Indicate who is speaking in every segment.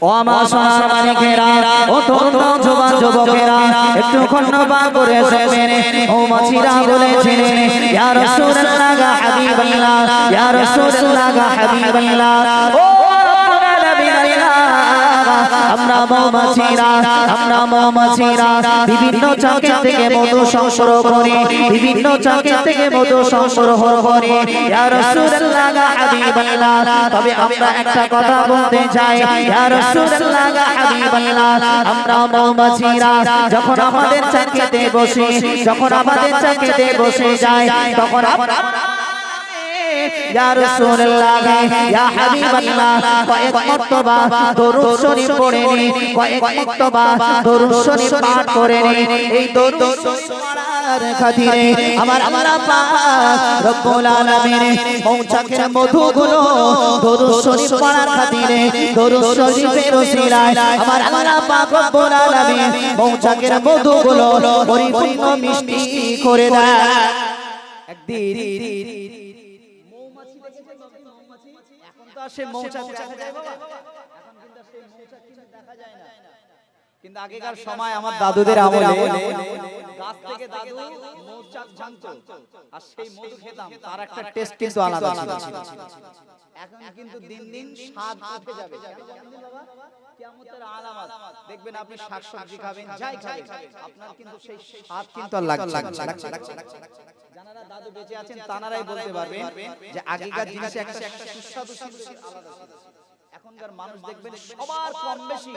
Speaker 1: ও আমার সোনার মানিকেরা ও তরুণ জবান যুবকেরা একটু খন্নবা করে শুনবেন ও মাছিরা বলেছিলেন ইয়া রাসূলুল্লাহ হাবিবাল্লাহ ইয়া রাসূলুল্লাহ হাবিবাল্লাহ ও রব্বুল আলামিন আল্লাহ আমরা মৌমাছিরা আমরা মৌমাছিরা বিভিন্ন চাকে থেকে মধু সংগ্রহ করি, বিভিন্ন চাকে থেকে মধু সংগ্রহ করি। ইয়া রাসূলুল্লাহ হাবিবাল্লাহ তবে আমরা একটা কথা বলতে চাই। ইয়া রাসূলুল্লাহ হাবিবাল্লাহ আমরা মৌমাছিরা যখন আমাদের চাকেতে বসে, যখন আমাদের চাকেতে বসে যায় তখন আমরা ইয়া রাসূলুল্লাহ ইয়া হাবিবাল্লাহ কয়েক মর্তবা দরুদ শরীফ পড়ে নি কয়েক মর্তবা দরুদ শরীফ পাঠ করে নি এই দরুদ শরীফ পড়ার খাতিরে আমার আল্লাহ পাক রব্বুল আলামিন মৌচাকের মধুগুলো দরুদ শরীফ পড়ার খাতিরে দরুদ শরীফের ওসিলায় আমার আল্লাহ পাক রব্বুল আলামিন মৌচাকের মধুগুলো পরিপূর্ণ মিষ্টি করে দেয়। একদিন আর সেই মৌচাক দেখা যায় বাবা? এখন কিন্তু আর সেই মৌচাক কিন্তু দেখা যায় না। কিন্তু আগেকার সময় আমার দাদুদের আমলে গাছ থেকে দাদু মৌচাক ভাঙতো আর সেই মধু খেতাম। তার একটা টেস্ট কিন্তু আলাদা ছিল। এখন কিন্তু দিন দিন স্বাদ উঠে যাবে। কিয়ামতের আলামত। দেখবেন আপনি শাকসবজি খাবেন যাই খাবেন। আপনার কিন্তু সেই স্বাদ কিন্তু আর লাগছে লাগছে যারা দাদু বেঁচে আছেন তানারাই বলতে পারবেন যে আগেকার জিনিসে একটা সুস্বাদু আলাদা এখনকার মানুষ দেখবেন সবার কম বেশি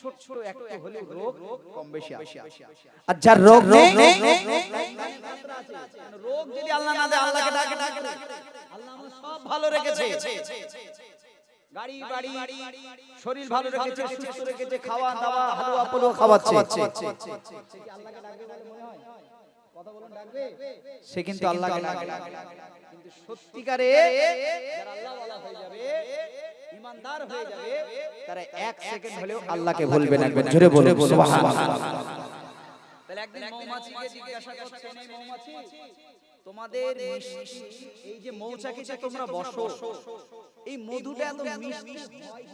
Speaker 1: ছোট ছোট একটু হলেও রোগ কম বেশি আসে। আর যার রোগ নেই রোগ যদি আল্লাহ না দেয় আল্লাহকে ডাকে ডাকে আল্লাহ সব ভালো রেখেছে। গাড়ি বাড়ি শরীর ভালো রেখেছে সুস্থ রেখেছে খাওয়া দাওয়া হালুয়া পোলো খাওয়াচ্ছে। সে কিন্তু আল্লাহকে ডাকে। কিন্তু সত্যিকারে যারা আল্লাহওয়ালা হয়ে যাবে ইমানদার হয়ে যাবে তারা এক সেকেন্ড হলেও আল্লাহকে ভুলবে না। জোরে বলে সুবহানাল্লাহ। তাহলে একদিন মৌমাছিকে জিজ্ঞাসা করছেন এই মৌমাছি। তোমাদের মিষ্টি এই যে মৌচাকিতে তোমরা বসো এই মধুটা এত মিষ্টি। হয়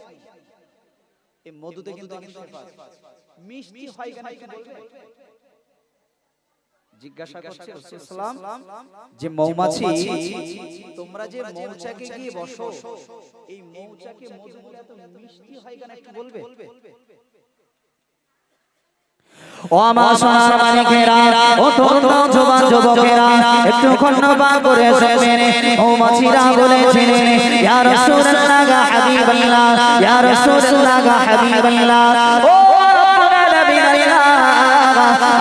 Speaker 1: এই মধুতে কিন্তু। মিষ্টি হয় কেন বলবে? জিজ্ঞাসা করছে রাসূলুল্লাহ যে মৌমাছি তোমরা যে মৌচাকে গিয়ে বসো এই মৌচাকে মধুগুলো এত মিষ্টি হয় কেন? একটু বলবে? ও আমার সোনার মানিকেরা ও তরুণ জবান যুবকেরা একটু করে শুনবেন ও মাছিরা বলেছিলেন ইয়া রাসূলুল্লাহ হাবিবাল্লাহ ইয়া রাসূলুল্লাহ হাবিবাল্লাহ। ও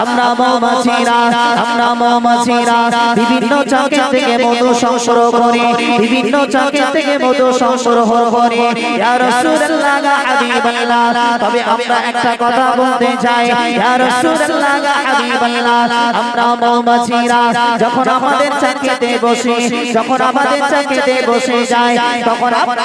Speaker 1: আমরা মৌমাছিরা আমরা মৌমাছিরা বিভিন্ন চাকে থেকে মধু সংগ্রহ করি বিভিন্ন চাকে থেকে মধু সংগ্রহ করি ইয়া রাসূলুল্লাহ, হাবিবাল্লাহ, তবে আমরা একটা কথা বলতে চাই, ইয়া রাসূলুল্লাহ, হাবিবাল্লাহ, আমরা মৌমাছিরা যখন আমাদের চাকেতে বসে, যখন আমাদের চাকেতে বসে যায় তখন আমরা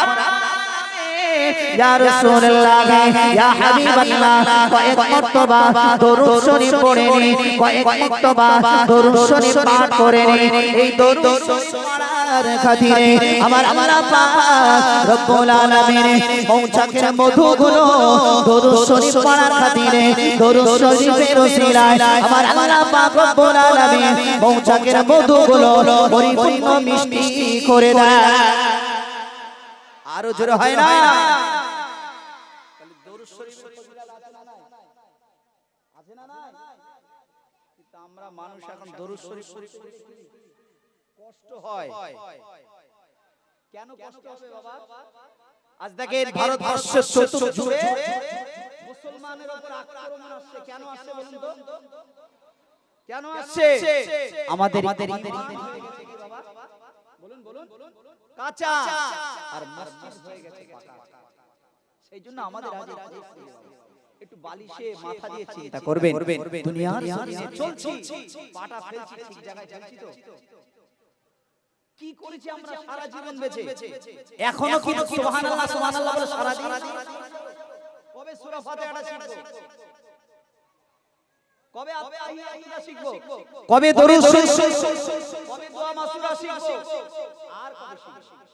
Speaker 1: ইয়া রাসূলুল্লাহ, ইয়া হাবিবাল্লাহ, কয়েক মর্তবা, দরুদ শরীফ পড়ে নি, কয়েক মর্তবা, দরুদ শরীফ পাঠ করে নি। এই দরুদ পড়ার খাতিরে আমার আল্লাহ পাক রব্বুল আলামিন মৌচাকের মধুগুলো দরুদ শরীফ পড়ার খাতিরে, দরুদ শরীফের ওসিলায় আমার আল্লাহ পাক রব্বুল আলামিন মৌচাকের মধুগুলো পরিপূর্ণ মিষ্টি করে দেয়। আরও জোরে হয় না আমরা মানুষ এখন দরুদ শরীফ কষ্ট হয়। কেন কষ্ট হবে বাবা? আজ দেখেন ভারতবর্ষের চতুর্দিকে মুসলমানের উপর আক্রমণ আসছে। কেন আসছে বলুন তো? কেন আসছে? আমাদের বলুন বলুন কাঁচা। আর মসজিদ হয়ে গেছে পাকা। সেই জন্য আমাদের আজ। একটু বালিশে মাথা দিয়ে চিন্তা করবেন। দুনিয়ার জমিনে চলছি। পাটা ফেলছি ঠিক জায়গায় চলছি তো। কি করেছি আমরা? সারা জীবন বেঁচে। এখনও কি? সুবহানাল্লাহ সুবহানাল্লাহ বলে সারা দিন। কবে সূরা ফাতিহাটা শিখব? কবে আত্মাহিয়াতুটা শিখব? কবে দরুদ কবে দোয়া মাসুরা শিখব? আর কবে শিখব?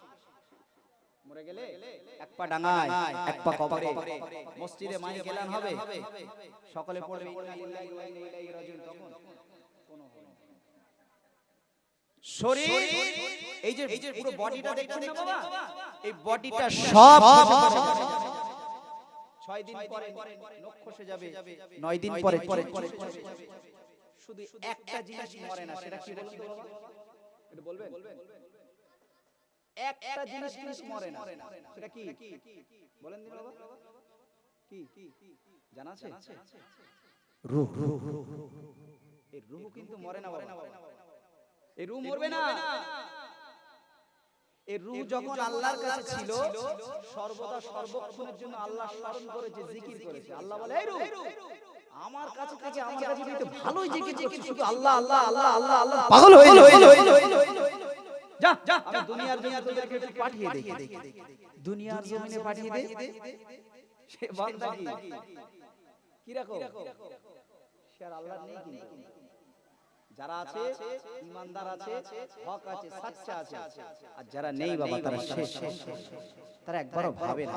Speaker 2: মরে গেলে এক পা ডাঙায় এক পা কবরে। মসজিদে মাইক এলান হবে। সকলে পড়বে ইন্না লিল্লাহি ওয়া ইন্না ইলাইহি রাজিউন। তখন কোনো হবে না। শরীর এই যে এই যে পুরো বডিটা দেখছেন না বাবা? এই বডিটা সব ছয় দিন পরে নখ খসে যাবে। নয় দিন পরে পরে শুধু একটা জিনিস মরে না সেটা কি বলুন তো বলবেন। একটা জিনিস কিন্তু মরে না। সেটা কি? বলেন দিন বাবা। কি? জানা আছে? রূহ এই রূহ কিন্তু মরে না বাবা। এই রূহ মরবে না। এই রূহ যখন আল্লাহর কাছে ছিল সর্বদা সর্বক্ষণের জন্য আল্লাহ স্মরণ করেছে জিকির করেছে। আল্লাহ বলে এই রূহ আমার কাছে থেকে আমার কাছে ভালোই জিকির করছিস শুধু আল্লাহ আল্লাহ আল্লাহ আল্লাহ আল্লাহ পাগল হয়ে যা যা আমি দুনিয়ার জন্য তোদেরকে একটু পাঠিয়ে দেই দুনিয়ার জমিনে পাঠিয়ে দে। সে বান্দা কি কি রাখো সে আর আল্লাহর নেই কিন্তু। যারা আছে ইমানদার আছে হক আছে সাচ্চা আছে আর যারা নেই বাবা তারা শেষ। তারা একবারও ভাবে না।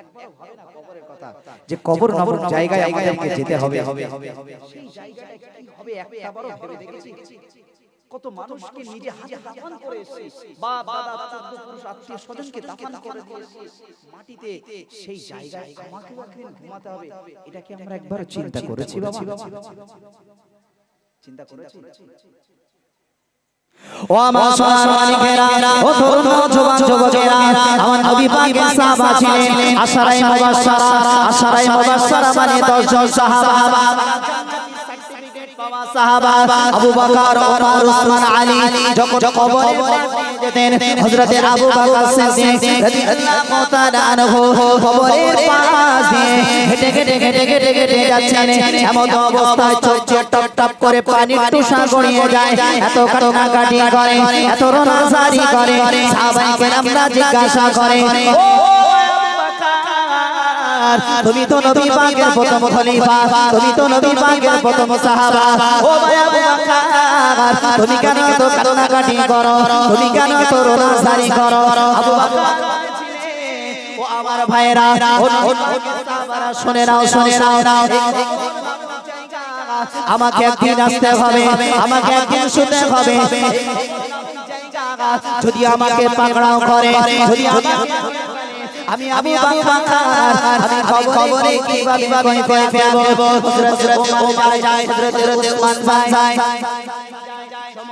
Speaker 2: একবারও ভাবে না। কবরের কথা। যে কবর নামক জায়গায় আমাদেরকে যেতে হবে। সেই জায়গাটা কি হবে? একবারও ভেবে দেখেছি। কত মানুষকে নিজে হাতে দাফন করে এসেছি বাপ দাদা চোদ্দ পুরুষ আত্মীয় স্বজনকে দাফন করে মাটিতে সেই জায়গায় আমাকে একদিন ঘুমাতে হবে। এটা কি আমরা একবার চিন্তা করেছি বাবা। চিন্তা করেছি।
Speaker 1: ও আমার সম্মানিকেরা ও তরুণ জওয়ান যুবকেরা আমার নবী পাকের সাহাবা ছিলেন আশারায়ে মুবাশশারা আশারায়ে মুবাশশারা মানে 10 জন সাহাবা। সাহাবা আবু বকর ওমর উসমান আলী যখন কবরে যেতেন হযরত আবু বকর সিদ্দিক রাদিয়াল্লাহু তাআলা আনহু কবরের পাশ দিয়ে হেঁটে হেঁটে হেঁটে হেঁটে হেঁটে যাচ্ছেন। এমন অবস্থায় চোখ টপ টপ করে পানির টুসা গড়িয়ে যায় এত কাটাকাটি করে এত রোনাজারি করে। সাহাবাই কেরামরা জিজ্ঞাসা করে ও তুমি তো নবী পাকের প্রথম খলিফা তুমি তো নবী পাকের প্রথম সাহাবা। ও ভাই আবু বকর তুমি কেন তো কান্নাকাটি করো? তুমি কেন তো রোনাজারি করো? আবু বকর ও আমার ভাইরা শুনে নাও শুনে নাও আমাকে একদিন আসতে হবে আমাকে একদিন শুতে হবে। যদি আমাকে পাকড়াও করে যদি আমাকে আমি আমি আমি আমি খবরে কীভাবে কই কই ফেলব হযরত ওমর যায় হযরত উসমান যায়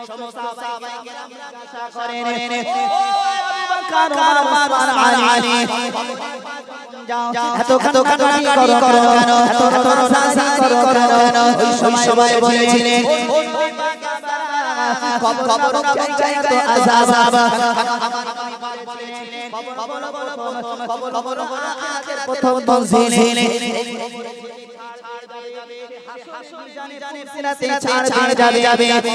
Speaker 1: সমস্ত সাহাবায়ে কেরাম জিজ্ঞাসা করেন এত এত কাটাকাটি করো করো কেন এত এত করো কেন ওই সময় বলেছিলেন কবর জায়গায় তো আযাব প্রথম তনজিলে ছাড় ছাড় যাবে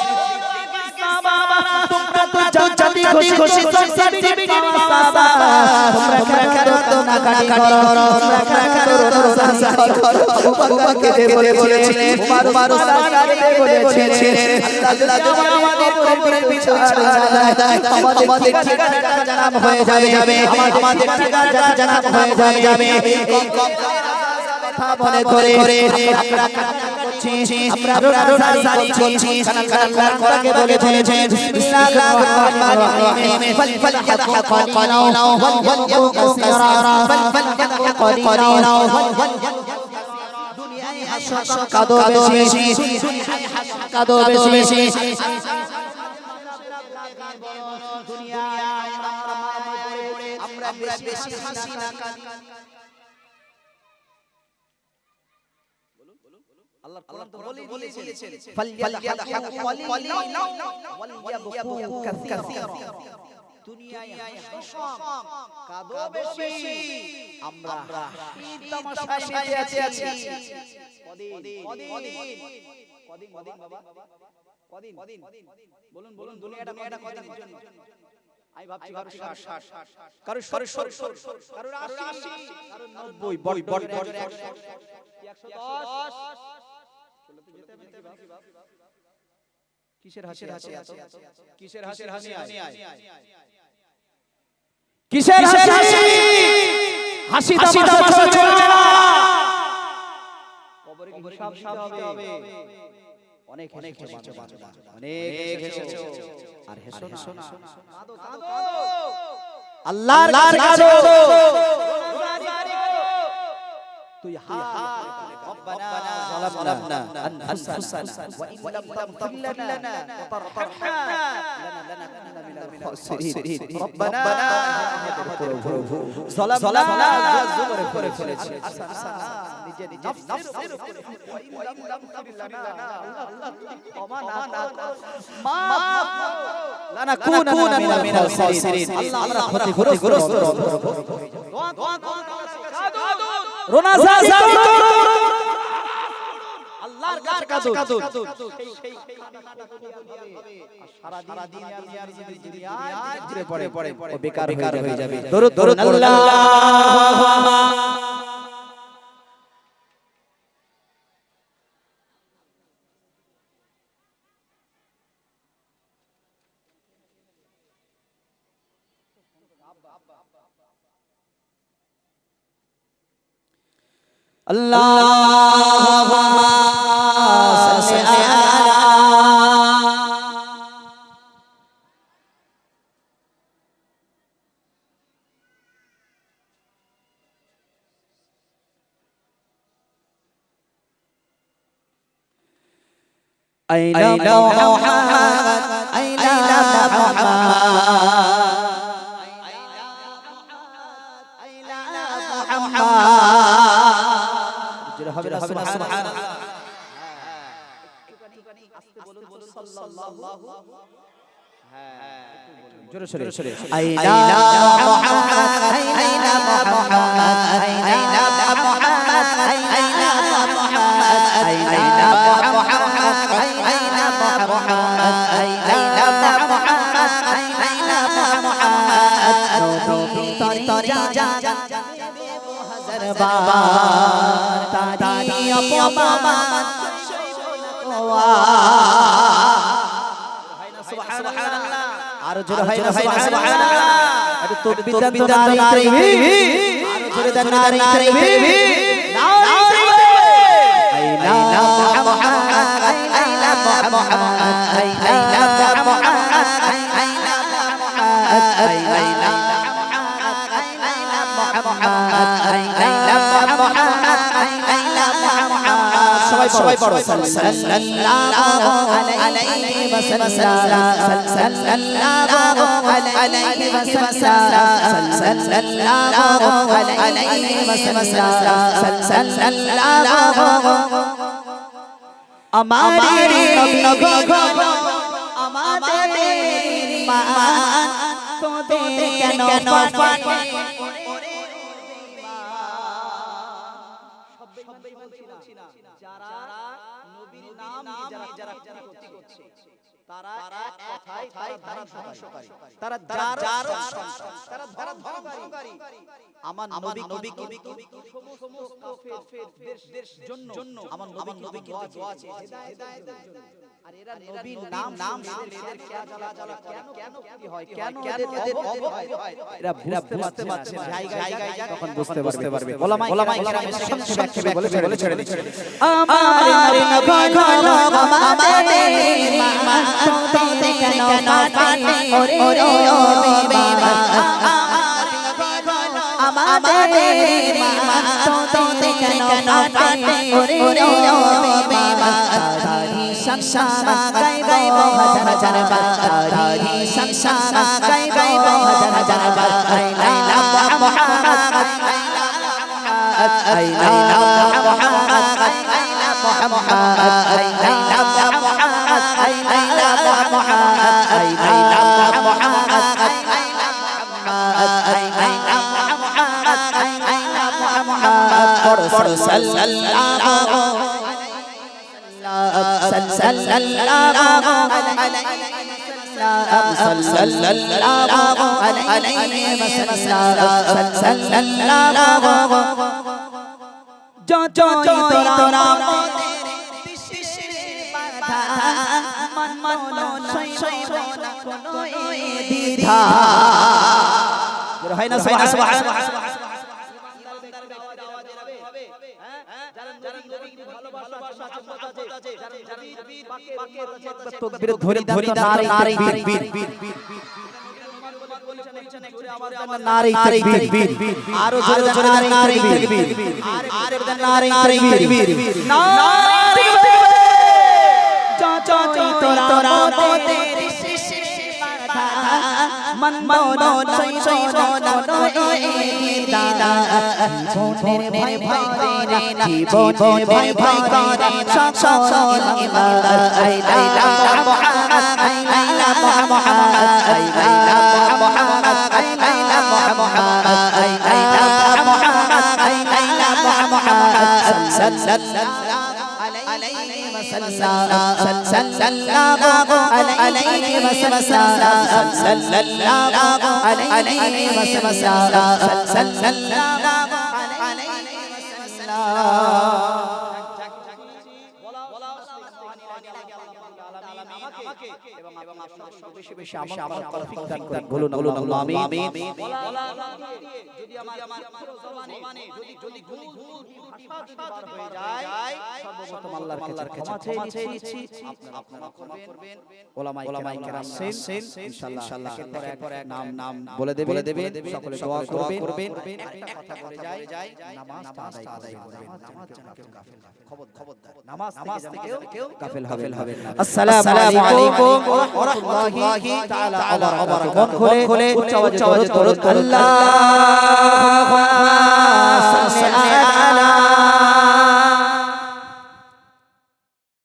Speaker 1: বলেছিলেন জাতি খুশি খুশি সার্টিফিকেট পাবা তোমরা কেন তো না কাটি করো তোমরা কেন তো রোজা করো আবু বকর বলে বলেছিলেন উমর উমর সালাতে বলেছিলেন আল্লাহ যদি আমাদের কবরের বিচার জানায় আমাদের ঠিকানা জানাম হয়ে যাবে আমাদের ঠিকানা জানাম হয়ে যাবে এই কথা মনে করে আমরা করছি আমরা রোজারি করছি আল্লাহ কোরআনে বলে ফেলেছেন বিসমিল্লাহির রহমানির রহিম ফাল ফাল ইয়াদহাক কলিনা ওয়াল ইয়াবকু কাসীরা ফাল ফাল ইয়াদহাক কলিনা দুনিয়ায় হাসো কাদো বেশি দুনিয়ায় হাসো কাদো বেশি দুনিয়ায় আমরা বেশি হাসি না কাঁদি
Speaker 2: আল্লাহ কোরআন তো বলেই দিয়েছেন ফালইয়াদহাকু কলিলাও ওয়ালইয়াবকু কাসীরা দুনিয়ায় হাসাম কাঁদো বেশি। আমরা হাসির তামাশায় মেতে আছি কদিন কদিন কদিন কদিন বাবা। কদিন বলুন বলুন দুনিয়াটা দুনিয়াটা কদিনের জন্য? আমি ভাবছি কারও ষাট। ষাট। কারও সর সর সর কারও আশি। কারও নব্বই। বট বট বট একশো দশ। চলো তো যেতে হবে নাকি বাপ? কিসের হাসি হাসি আছে? কিসের হাসি হাসি হাসি
Speaker 1: কিসের হাসি হাসি তামাশা চলবে না।
Speaker 2: কবরে কি হিসাব দিতে হবে? অনেক অনেক বান্দা অনেক হেসেছো। আর হেসো না কাঁদো কাঁদো আল্লাহর কাছে কাঁদো তুই হা ربنا ظلمنا أنفسنا وإن لم تغفر لنا وترحمنا لنكونن من الخاسرين ربنا ظلمنا জোরে করে ফেলেছি নিজের নফসের উপর ওয়াইন লাম তাগফির বেকার হয়ে যাবে দরুদ দরুদ
Speaker 1: I know, I know how জোরে সরে সরে আইনা মুহাম্মদ আইনা মুহাম্মদ আইনা মুহাম্মদ আইনা মুহাম্মদ আইনা মুহাম্মদ আইনা মুহাম্মদ আইনা মুহাম্মদ আইনা মুহাম্মদ নবী তরি হাজার বার তারি অপমান আর জোরে হয় না সুবহানাল্লাহ একটু তাকবীর দেন তো নারী তাকবীর আরও জোরে দেন নারী তাকবীর সবাই পড়ো সাল্লাল্লাহু আলাইহি ওয়াসাল্লাম সাল্লাল্লাহু আলাইহি ওয়াসাল্লাম সাল্লাল্লাহু আলাইহি ওয়াসাল্লাম সাল্লাল্লাহু আমাদের নবী আমাদের মান তোদের কেন পানে
Speaker 2: যারা নবীর নাম যারা যারা করছে। তারা এক কথায় তারা ধ্বংসকারী। তারা যার তারা তারা ধ্বংসকারী। আমার নবী নবীকে সমস্ত কাফেরদের জন্য আমার নবী নবীকে দোয়া আছে হেদায়েতের জন্য আর এরা নবীর নাম নাম এদের কেন জ্বালা কেন কেন কি হয় কেন এদের অবহেয় হয়? এরা বুঝতে পারছে না। জায়গায় জায়গায় তখন বুঝতে বুঝতে পারবে ওলামাই ওলামাই কেরাম সংক্ষেপে ব্যাখ্যা বলে বলে ছেড়ে দিচ্ছে।
Speaker 1: আমার নবী গো আমাদের তোদের কেন পানে ওরে ওরে বেবা আমাদের মা তোদের কেন পানে ওরে ওরে বেবা সংসার গাই গাই হাজার হাজার বার সংসার গাই গাই হাজার হাজার বার আইলা মুহাম্মদ আইলা মুহাম্মদ আইলা মুহাম্মদ আইলা যতই তোরা হয় না তকবীর ধরি ধরি নারী নারী বীর বীর নারী তাকবীর আরও জোরে জোরে নারী তাকবীর আরও নারী তাকবীর নারী যতই তোরা তোরা মোদের মন মন সই সই মন দাদা জীবনের ভয় ভয় করে না জীবনের ভয় ভয় করে না সকল ইমান আই লাইলা মুহাম্মদ আই লাইলা মুহাম্মদ আই লাইলা মুহাম্মদ আই লাইলা মুহাম্মদ আই লাইলা মুহাম্মদ আই লাইলা মুহাম্মদ সাল্লাল্লাহু عليه وسلم صلى الله عليه وسلم صلى الله عليه وسلم صلى الله
Speaker 2: বেশি বেশি আমার তৌফিক দান করেন বলুন বলুন আল্লাহ আমিন যদি আমার আমার জবানে যদি যদি ভুল ভুল ভাষা যদি বার হয়ে যায় সর্বপ্রথম আল্লাহর কাছে ক্ষমা চেয়ে নিচ্ছি। আপনারা ক্ষমা করবেন। ওলামাই ওলামাই کرام আছেন ইনশাআল্লাহ ইনশাআল্লাহ এক পর এক নাম নাম বলে দেবেন বলে দেবেন সকলে দোয়া করবেন একটা বলে যাই নামাজ আদায় করবেন নামাজ যেন কেউ গাফিল খবরদার নামাজ নামাজ থেকে কেউ গাফিল হবে না
Speaker 1: আসসালামু আলাইকুম ওয়া রাহমাতুল্লাহি তাআলা ওয়া বারাকাতুহু। খুলে উচ্চ আওয়াজে দরুদ আল্লাহ সাল্লি আলা